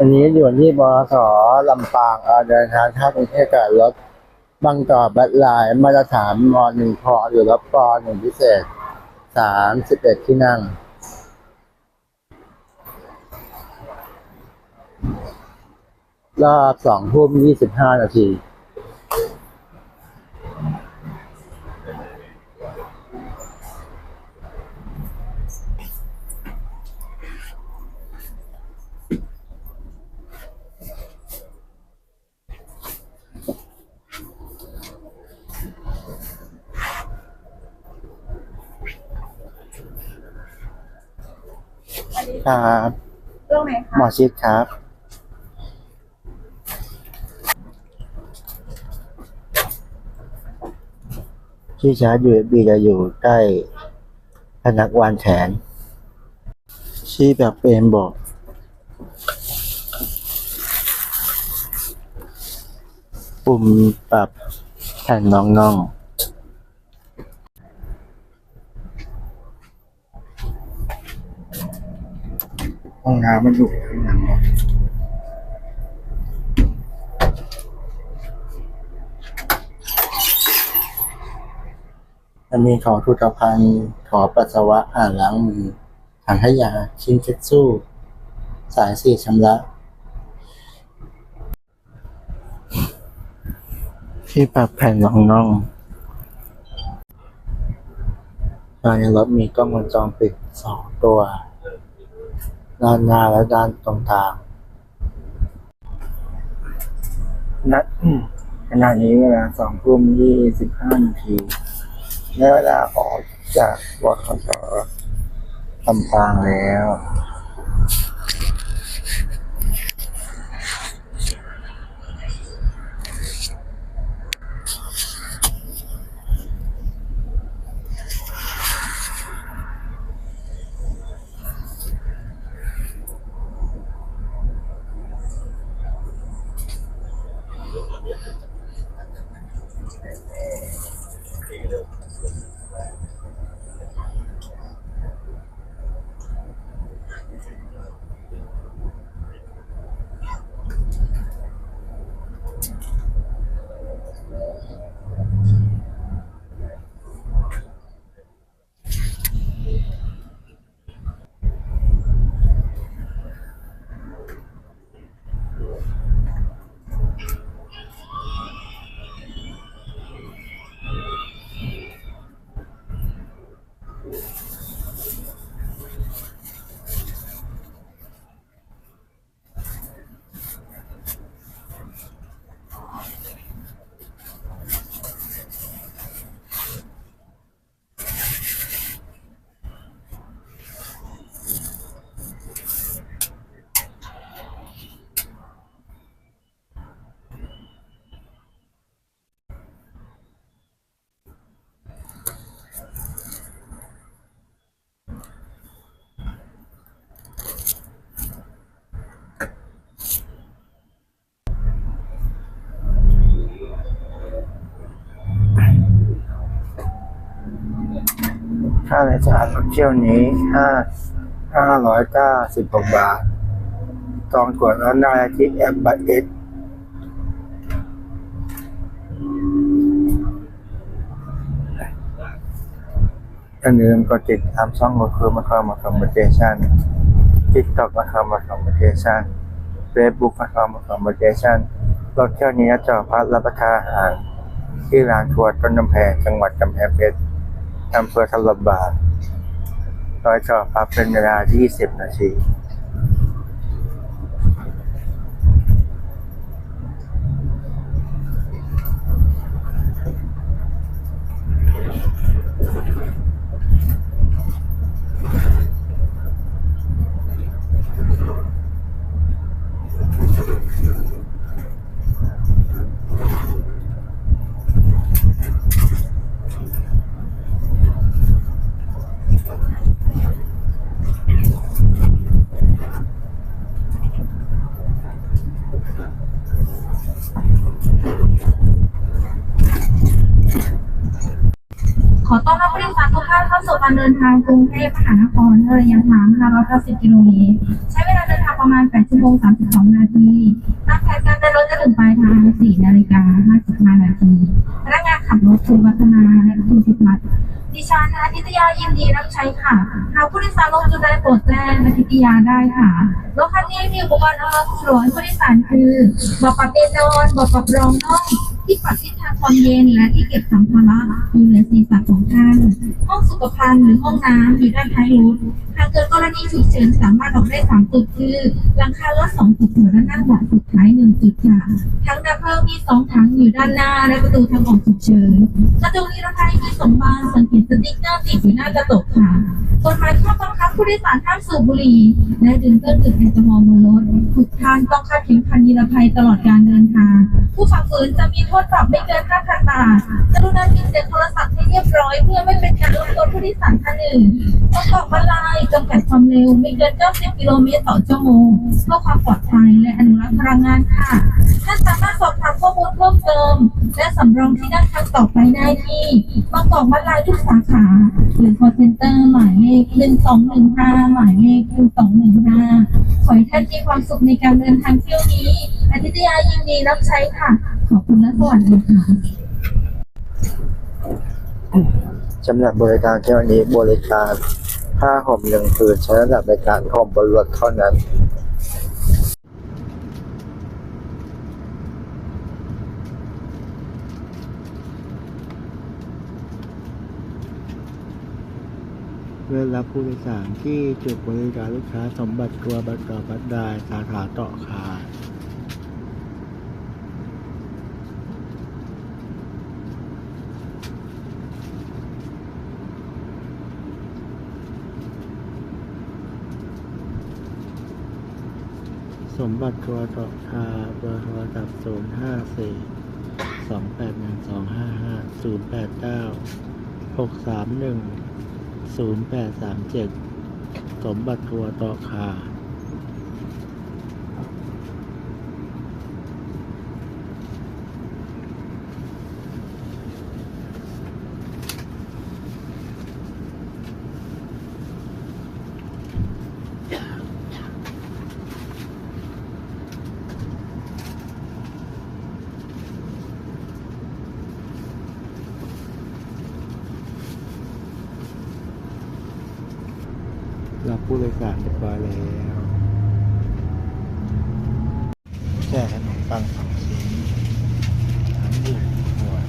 วันนี้อยู่ที่บสลำปางเดินทางเข้ากรุงเทพกับรถบางกอกบัสไลน์มาตรฐานมหนึ่งพอหรือรถปอหนึ่งพิเศษสามสิบเอ็ดที่นั่ง รอบสองทุ่มยี่สิบห้านาที ครับเรื่องไหนหมอคะชิดครับ ที่ชาร์จ USB จะอยู่ใกล้พนักวานแขนชี้แบบเฟรมบอกปุ่มปรับแผ่นน้องน่ ห้องน้ำมันอยู่ข้างหลังจะมีขอทุตภัณฑ์ขอปัสสาวะอ่านล้างมือถังขยะชิ้นเช็ดสู้ สายสีชำระ ที่ปรับแผ่นรองน่องภายในรถมีกล้องวงจรปิดสองตัว ด้านหน้าและด้านตรงกลางณอืมขณะนี้เวลาสองทุ่มยี่สิบห้านาทีและเวลาออกจากบขสลำปางแล้ว ค่าโดยสารรถเที่ยวนี้ห้าห้าร้อยเก้าสิบหกบาทจองตั๋วแล้วได้ที่แอปบัตเอสอย่าลืมกดติดตามช่องรถคือมาคอมาคอมมิเทชันทิกตอกมาคอมาคอมมิเทชันเฟซบุ๊กมาคอมาคอมมิเทชันรถเที่ยวนี้จอดพักรับประทานอาหารที่ร้านทัวร์ต้นน้ำแพงจังหวัดกำแพงเพชร อำเภอทลบาทโดยจอดพักเป็นเวลา 20 นาที ค ขอต้อนรับผู้โดยสารทุกท่านเข้าสู่ การเดินทางกรุงเทพมหานครระยะทาง590กิโลเมตรใช้เวลาเดินทางประมาณ8ชั่วโมง32นาที ตามแผนการเดินรถจะถึงปลายทาง4นาฬิกา55นาทีพนักงานขับรถคุณวัฒนาและคุณพิพัฒน์ดิฉันอาทิตยายินดีรับใช้ค่ะ หากผู้โดยสารลงจุดใดโปรดแจ้งอาทิตยาได้ค่ะ รถคันนี้มีอุปกรณ์อำนวยความสะดวกให้ผู้โดยสารคือบาะปรับเอนนอนบาะปรับรองน่องที่ปรับทิศทางความเย็นและที่เก็บสัมภาระอยู่เหนือศีรษะของท่าน ห้องสุขภัณฑ์หรือห้องน้ำอยู่ด้านท้ายรถหากเกิดกรณีฉุกเฉินสามารถออกได้สามจุดคือหลังคารถสองจุดหัวด้านหน้าเบาะสุดท้ายหนึ่งจุดค่ะถังดับเพลิงมีสองถังอยู่ด้านหน้า และประตูทางออกฉุกเฉินกระจกนิรภัยมีสองบานสังเกตสติ๊กเกอร์ติดอยู่หน้ากระจกค่ะกฎหมายข้อบังคับผู้โดยสารห้ามสูบบุหรี่ และดื่มเครื่องดื่มแอลกอฮอล์บนรถทุกท่านต้องคาดเข็มขัดนิรภัยตลอดการเดินทาง ผู้ฝ่าฝืนจะมีโทษปรับไม่เกิน 5,000 บาทกรุณาปิดเสียงโทรศัพท์ให้เรียบร้อย เพื่อไม่เป็นการรบกวนผู้โดยสารท่านอื่นประกอบบรรลัยจำกัดความเร็วไม่เกิน 90 กิโลเมตรต่อชั่วโมงเพื่อความปลอดภัยและอนุรักษ์พลังงานค่ะท่านสามารถสอบถามข้อมูลเพิ่มเติม และสำรองที่นั่งครั้งต่อไปได้ที่บางกอกบรรลัยทุกสาขา หรือ call center หมายเลขหนึ่งสองหนึ่งห้าหมายเลขขึ้นสองหนึ่งห้าขอให้ท่านมีความสุขในการเดินทางเที่ยวนี้อาทิตยายินดีรับใช้ค่ะ ขอบคุณและสวัสดีค่ะสำหรับบริการเที่ยวนี้บริการผ้าห่มหนึ่งคืนใช้สำหรับในการห่มบนรถเท่านั้นื่อรับผู้โดยสารที่จุดบริการลูกค้าสมบัติครัวบัตรกอบัตรได้สาขาต่อคาสมบัติครัวต่อคาเบอร์โทรศัพท์ศูนย์ห้าสี่สองแปดหนึ่งสองห้าห้าศูนย์แปดเก้าหกสามหนึ่ง ศูนย์แปดสามเจ็ดสมบัติทัวร์ต่อคา ผู้โดยสารเรียบร้อยแล้วแช่ขนมปังสองชิ้นน้ำดื่มขวด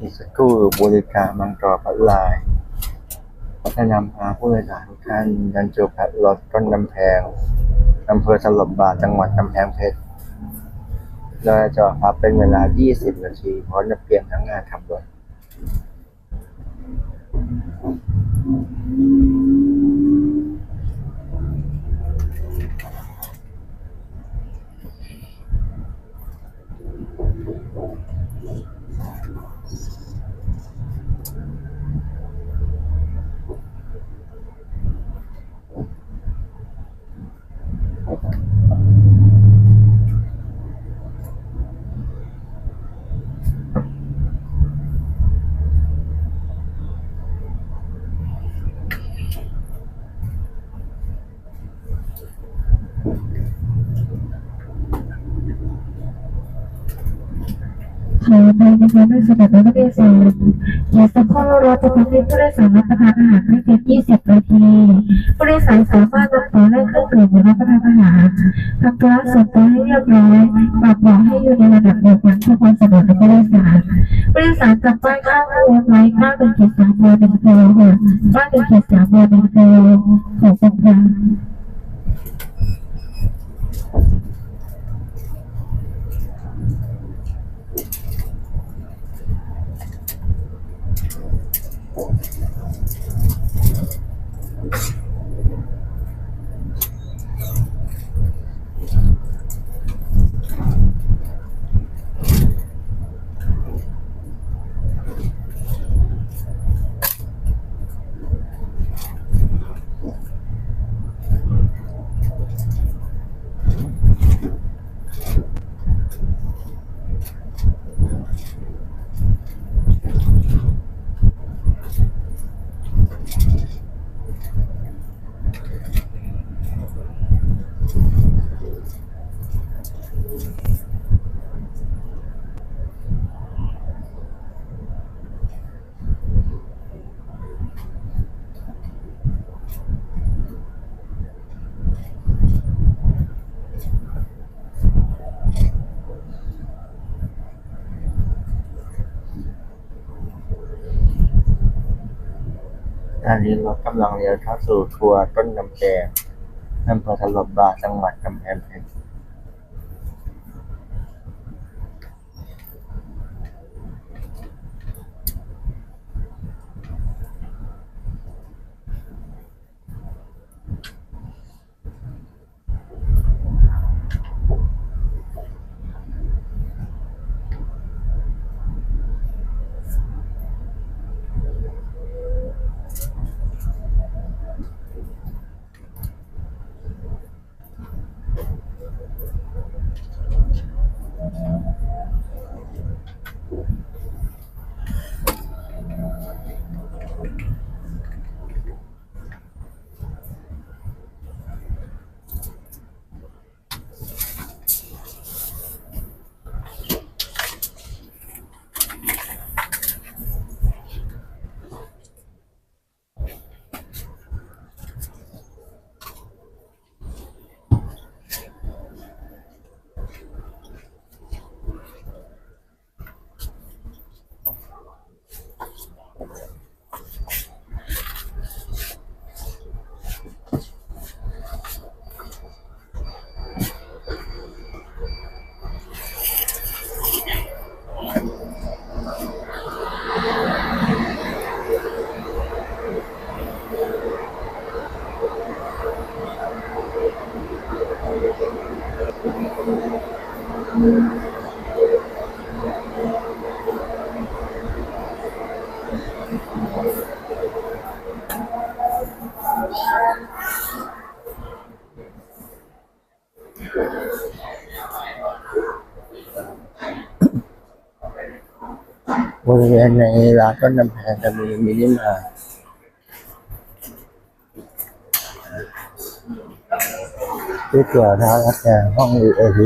อีกสักครู่บริการมังกรพัดลายจะนำพาผู้โดยสารทุกท่านยันจูพัดรถต้นกำแพงอำเภอสลบบาทจังหวัดกำแพงเพชร เราจะจอดพับเป็นเวลา 20 นาทีเพราะจะเปลี่ยนทั้งงานขับรถข ออภัยนะคะด้วยสำหรับนักเรียนสารอย่าสักครู่รถจะทำให้ผู้โดยสารรับประทานอาหารไม่เกิน20 นาที ผู้โดยสารสามารถนำของและเครื่องดื่มมารับประทานอาหารทำธุระส่วนตัวให้เรียบร้อยปรับเบาะให้อยู่ในระดับเดียวกันเพื่อความสะดวกในผู้โดยสารผู้โดยสารจับป้ายข้างรถไว้9 1 3เบอร์1กิโลค่ะ9 1 3เบอร์1กิโลขอบคุณค่ะข Thank you. นนี้รถกำลังเลี้ยวเข้าสู่ทัวร์ต้นน้ำแดงอำเภอทะลบบาจังหวัดกำแพงเพชร บริเวณในร้านต้ ที่เกี่ยวท้ารับแห้อง VIP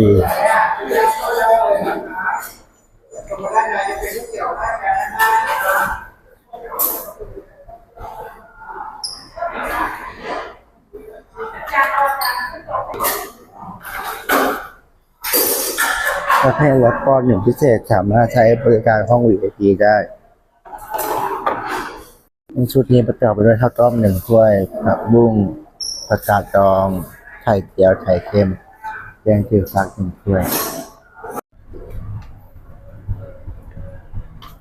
ประเภทรถก้อนหนึ่งพิเศษสามารถใช้บริการห้อง VIP ได้ในชุดนี้ประกอบไปด้วยข้าวต้มหนึ่งถ้วยผักบุ้งผักกาดดอง ไข่เจียวไข่เค็มแกงจืดฟักหนึ่งถ้วย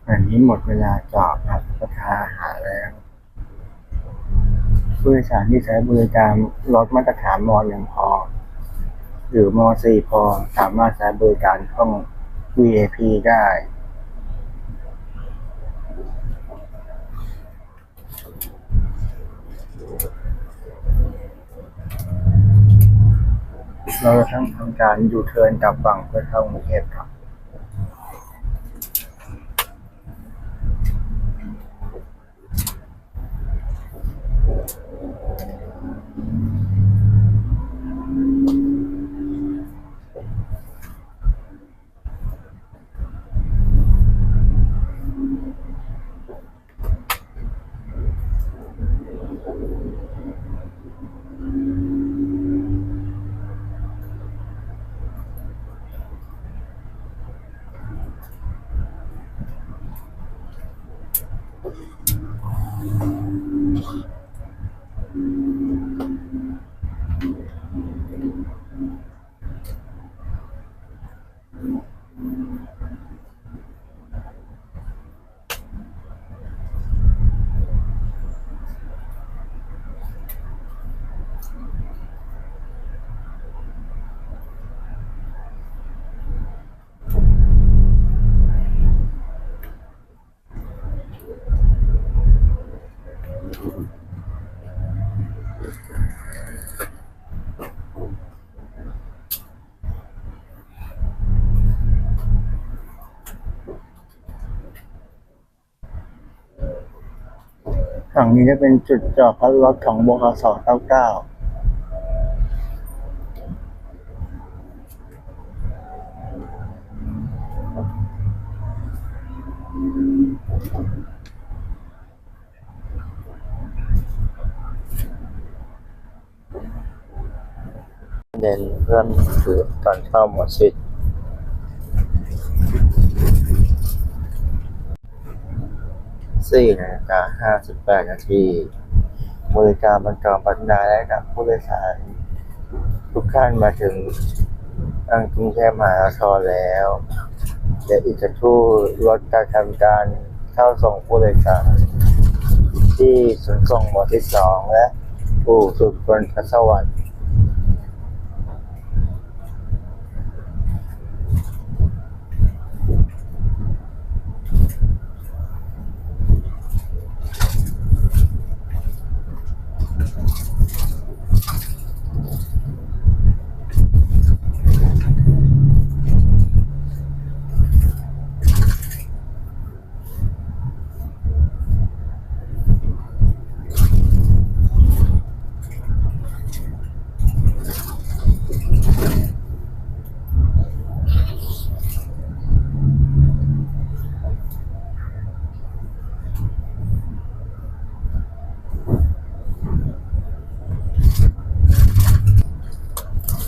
อันนี้หมดเวลาจอดครับระทาอาหารแล้วผู้โดยสารที่ใช้บริการรถมาตรฐานม .1 พอ หรือม .4 พอสามารถใช้บริการห้อง VIP ได้ เราจะทั้งทำการยูเทิร์นกลับฝั่งเพื่อเข้ากรุงเทพครับ ฝั่งนี้จะเป็นจุดจอดพักรถของบขส99เด่นเพื่อนคือตอนเข้าหมดสิทธิ สี่นาฬิกาห้าสิบแปดนาทีบริการบรรจงพัฒนาและนำผู้โดยสาร ทุกท่านมาถึงทางกรุงเทพมหานครแล้วเดี๋ยวอีกสักครู่รถจะทำการเข้าส่งผู้โดยสารที่ขนส่งหมวดที่สองและอู่สุดบนทสวรรค์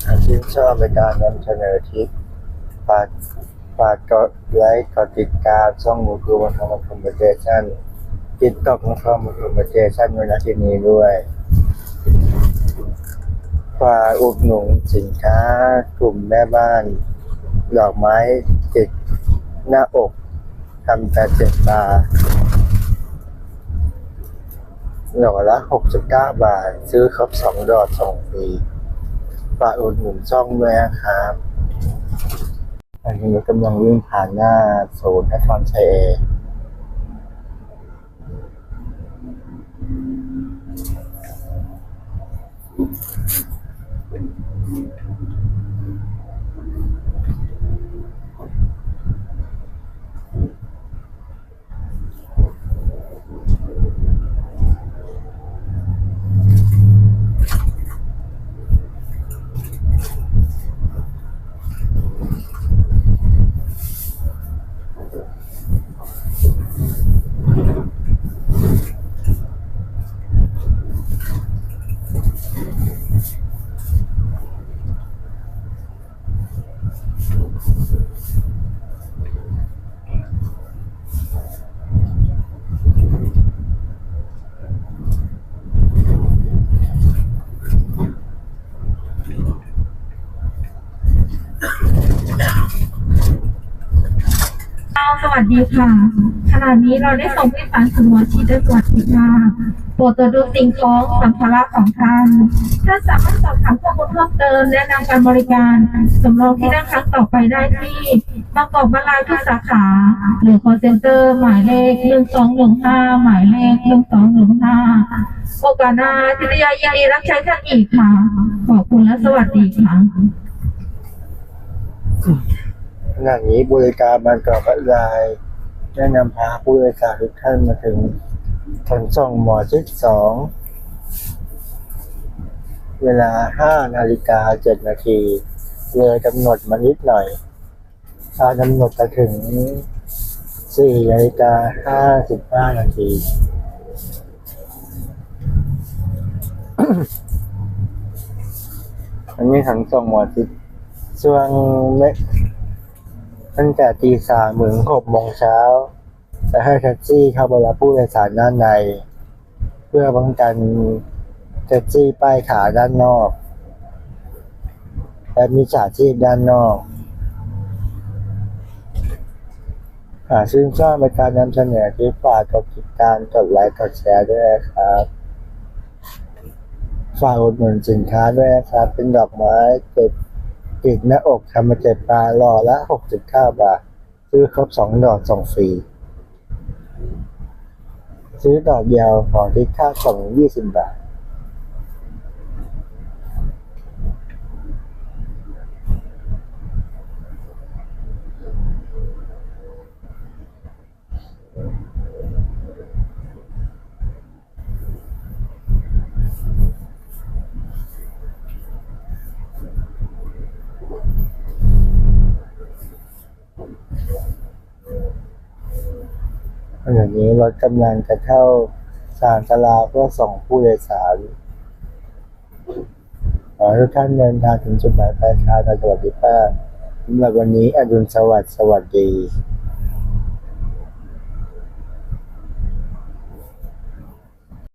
หากชื่นช อบในการนำเสนอคลิปฝากฝากกดไลค์กดติดตามช่องมูคูมาทำคอมมิเ t ชันติดต่อมาทำคอมมิเ t ชันไว้ณที่นี้ด้วยฝากอุดหนุนสินค้ากลุ่มแม่บ้านดอกไม้ติดหน้าอกทำแต่เจ็ดบาทดอกละหกสิบเก้าบาท ซื้อครบสองดอกส่งฟรี ฝากอุดหนุนช่องด้วยนะครับอันนี้รถกำลังวิ่งผ่านหน้าศูนย์นครชัยเอ ส วัสดีค่ะ ขณะนี้เราได้ส่งผู้โดยสารสมอชีด้วยสวัสดีค่ะโปรดตรวจดูสิ่งของสัมภาระของท่าน ท่านสามารถสอบถามข้อมูลเพิ่มเติมและนำการบริการสำรองที่นั่งครั้งต่อไปได้ที่บางกอกบาลายทุกสาขา หรือ call center หมายเลขหนึ่งสองหนึ่งห้าหมายเลขหนึ่งสองหนึ่งห้าโอกาสหน้าทิตยายินดีรับใช้ท่านอีกค่ะ ขอบคุณและสวัสดีค่ะ ขณะนี้บริการบางกอกพัทลายได้นำพาผู้โดยสารทุกท่านมาถึงขนส่งหมอชิดสอง เวลาห้านาฬิกาเจ็ดนาทีเลยกำหนดมานิดหน่อยตากำหนดจะถึงสี่นาฬิกาห้าสิบห้านาทีอันนี้ขนส่งหมอชิดช่วงเม ตั้งแต่ตีสามถึงหกโมงเช้าจะให้แท็กซี่เข้าไปรับผู้โดยสารด้านใน เพื่อป้องกันแท็กซี่ป้ายขาด้านนอก และมีฉาชีพด้านนอกหาชื่นชอบในการนำเสนอคลิปฝากกดติดตามกดไลค์กดแชร์ด้วยนะครับฝากอุดหนุนสินค้าด้วยนะครับ เป็นดอกไม้เจ็ด ปีกหน้าอกทำมาเจ็บปลาหล่อละหกสิบเก้าบาท ซื้อครบสองดอกส่งฟรี ซื้อดอกเดียวของที่ค่าส่งยี่สิบบาท ข ณะนี้รถกำลังจะเข้าสานตลาเพื่อส่งผู้โดยสารขอให้ทุกท่านเดินทางถึงจุดหมายปลายทางโดยสวัสดิภาพสำหรับวันนี้อดุลสวัสดิ์สวัสดี